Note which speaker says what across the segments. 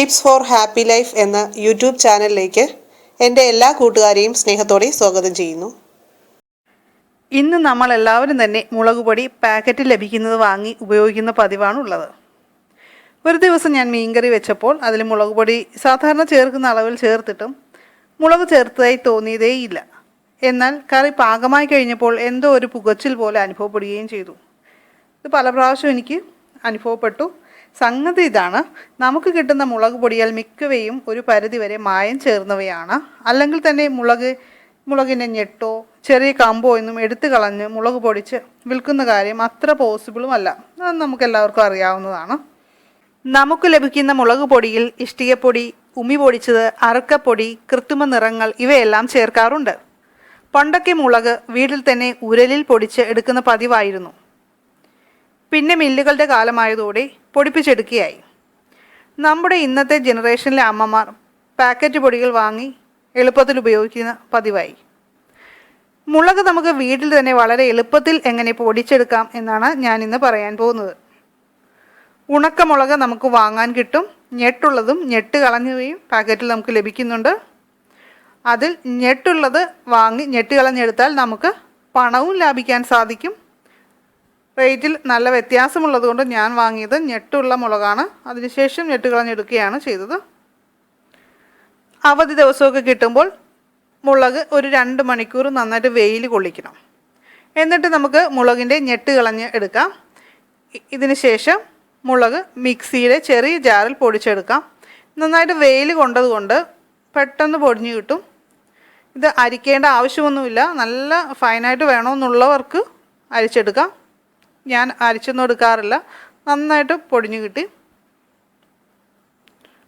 Speaker 1: Tips for happy life എന്ന YouTube ചാനലിലേക്ക് എന്റെ എല്ലാ കൂട്ടുകാരെയും സ്നേഹത്തോടെ സ്വാഗതം ചെയ്യുന്നു.
Speaker 2: ഇന്ന് നമ്മൾ എല്ലാവരും തന്നെ മുളക് പൊടി പാക്കറ്റ് ലഭിക്കുന്നത് വാങ്ങി ഉപയോഗിക്കുന്ന പതിവാണുള്ളത്. ഒരു ദിവസം ഞാൻ മീൻകറി വെച്ചപ്പോൾ അതിൽ മുളക് പൊടി സാധാരണ ചേർക്കുന്ന അളവിൽ ചേർത്തിട്ടും മുളക് ചേർത്തതായി തോന്നിയതേയില്ല. എന്നാൽ കറി പാകമായി കഴിഞ്ഞപ്പോൾ എന്തോ ഒരു പുകച്ചിൽ പോലെ അനുഭവപ്പെടുകയും ചെയ്തു. ഇത് പല പ്രാവശ്യം എനിക്ക് അനുഭവപ്പെട്ടു. സംഗതി ഇതാണ്. നമുക്ക് കിട്ടുന്ന മുളക് പൊടിയാൽ മിക്കവയും ഒരു പരിധിവരെ മായം ചേർന്നവയാണ്. അല്ലെങ്കിൽ തന്നെ മുളക് മുളകിന്റെ ഞെട്ടോ ചെറിയ കമ്പോ എന്നും എടുത്തു കളഞ്ഞ് മുളക് പൊടിച്ച് വിൽക്കുന്ന കാര്യം അത്ര പോസിബിളും അല്ല. അത് നമുക്ക് എല്ലാവർക്കും അറിയാവുന്നതാണ്. നമുക്ക് ലഭിക്കുന്ന മുളക് പൊടിയിൽ ഇഷ്ടികപ്പൊടി ഉമി പൊടിച്ചത് അറുക്കപ്പൊടി കൃത്രിമ നിറങ്ങൾ ഇവയെല്ലാം ചേർക്കാറുണ്ട്. പണ്ടൊക്കെ മുളക് വീട്ടിൽ തന്നെ ഉരലിൽ പൊടിച്ച് എടുക്കുന്ന പതിവായിരുന്നു. പിന്നെ മില്ലുകളുടെ കാലമായതോടെ പൊടിപ്പിച്ചെടുക്കുകയായി. നമ്മുടെ ഇന്നത്തെ ജനറേഷനിലെ അമ്മമാർ പാക്കറ്റ് പൊടികൾ വാങ്ങി എളുപ്പത്തിൽ ഉപയോഗിക്കുന്ന പതിവായി. മുളക് നമുക്ക് വീട്ടിൽ തന്നെ വളരെ എളുപ്പത്തിൽ എങ്ങനെ പൊടിച്ചെടുക്കാം എന്നാണ് ഞാൻ ഇന്ന് പറയാൻ പോകുന്നത്. ഉണക്കമുളക് നമുക്ക് വാങ്ങാൻ കിട്ടും. ഞെട്ടുള്ളതും ഞെട്ട് കളഞ്ഞവയും പാക്കറ്റിൽ നമുക്ക് ലഭിക്കുന്നുണ്ട്. അതിൽ ഞെട്ടുള്ളത് വാങ്ങി ഞെട്ട് കളഞ്ഞെടുത്താൽ നമുക്ക് പണവും ലാഭിക്കാൻ സാധിക്കും. റേറ്റിൽ നല്ല വ്യത്യാസമുള്ളത് കൊണ്ട് ഞാൻ വാങ്ങിയത് ഞെട്ടുള്ള മുളകാണ്. അതിനുശേഷം ഞെട്ട് കളഞ്ഞെടുക്കുകയാണ് ചെയ്തത്. അവധി ദിവസമൊക്കെ കിട്ടുമ്പോൾ മുളക് ഒരു രണ്ട് മണിക്കൂർ നന്നായിട്ട് വെയിൽ കൊള്ളിക്കണം. എന്നിട്ട് നമുക്ക് മുളകിന്റെ ഞെട്ട് കളഞ്ഞ് എടുക്കാം. ഇതിന് ശേഷം മുളക് മിക്സിയുടെ ചെറിയ ജാറിൽ പൊടിച്ചെടുക്കാം. നന്നായിട്ട് വെയിൽ കൊണ്ടതുകൊണ്ട് പെട്ടെന്ന് പൊടിഞ്ഞു കിട്ടും. ഇത് അരിക്കേണ്ട ആവശ്യമൊന്നുമില്ല. നല്ല ഫൈനായിട്ട് വേണമെന്നുള്ളവർക്ക് അരിച്ചെടുക്കാം. ഞാൻ അരിച്ചൊന്നും എടുക്കാറില്ല നന്നായിട്ട് പൊടിഞ്ഞു കിട്ടി.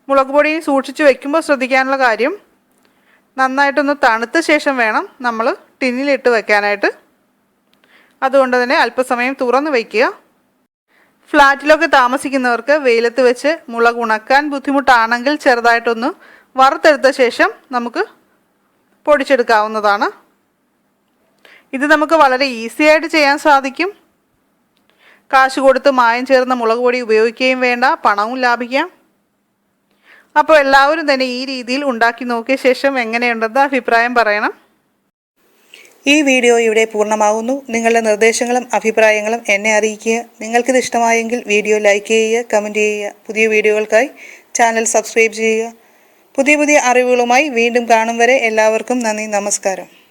Speaker 2: മുളക് പൊടി സൂക്ഷിച്ച് വെക്കുമ്പോൾ ശ്രദ്ധിക്കാനുള്ള കാര്യം നന്നായിട്ടൊന്ന് തണുത്ത ശേഷം വേണം നമ്മൾ ടിന്നിലിട്ട് വെക്കാനായിട്ട്. അതുകൊണ്ട് തന്നെ അല്പസമയം തുറന്ന് വയ്ക്കുക ഫ്ലാറ്റിലൊക്കെ താമസിക്കുന്നവർക്ക് വെയിലത്ത് വെച്ച് മുളക് ഉണക്കാൻ ബുദ്ധിമുട്ടാണെങ്കിൽ ചെറുതായിട്ടൊന്ന് വറുത്തെടുത്ത ശേഷം നമുക്ക് പൊടിച്ചെടുക്കാവുന്നതാണ്. ഇത് നമുക്ക് വളരെ ഈസി ആയിട്ട് ചെയ്യാൻ സാധിക്കും. കാശ് കൊടുത്ത് മായം ചേർന്ന മുളക് പൊടി ഉപയോഗിക്കുകയും വേണ്ട പണവും ലാഭിക്കാം. അപ്പോൾ എല്ലാവരും തന്നെ ഈ രീതിയിൽ ഉണ്ടാക്കി നോക്കിയ ശേഷം എങ്ങനെയുണ്ടെന്ന് അഭിപ്രായം പറയണം.
Speaker 1: ഈ വീഡിയോ ഇവിടെ പൂർണമാകുന്നു നിങ്ങളുടെ നിർദ്ദേശങ്ങളും അഭിപ്രായങ്ങളും എന്നെ അറിയിക്കുക. നിങ്ങൾക്കിത് ഇഷ്ടമായെങ്കിൽ വീഡിയോ ലൈക്ക് ചെയ്യുക കമന്റ് ചെയ്യുക. പുതിയ വീഡിയോകൾക്കായി ചാനൽ സബ്സ്ക്രൈബ് ചെയ്യുക. പുതിയ പുതിയ അറിവുകളുമായി വീണ്ടും കാണും വരെ എല്ലാവർക്കും നന്ദി നമസ്കാരം.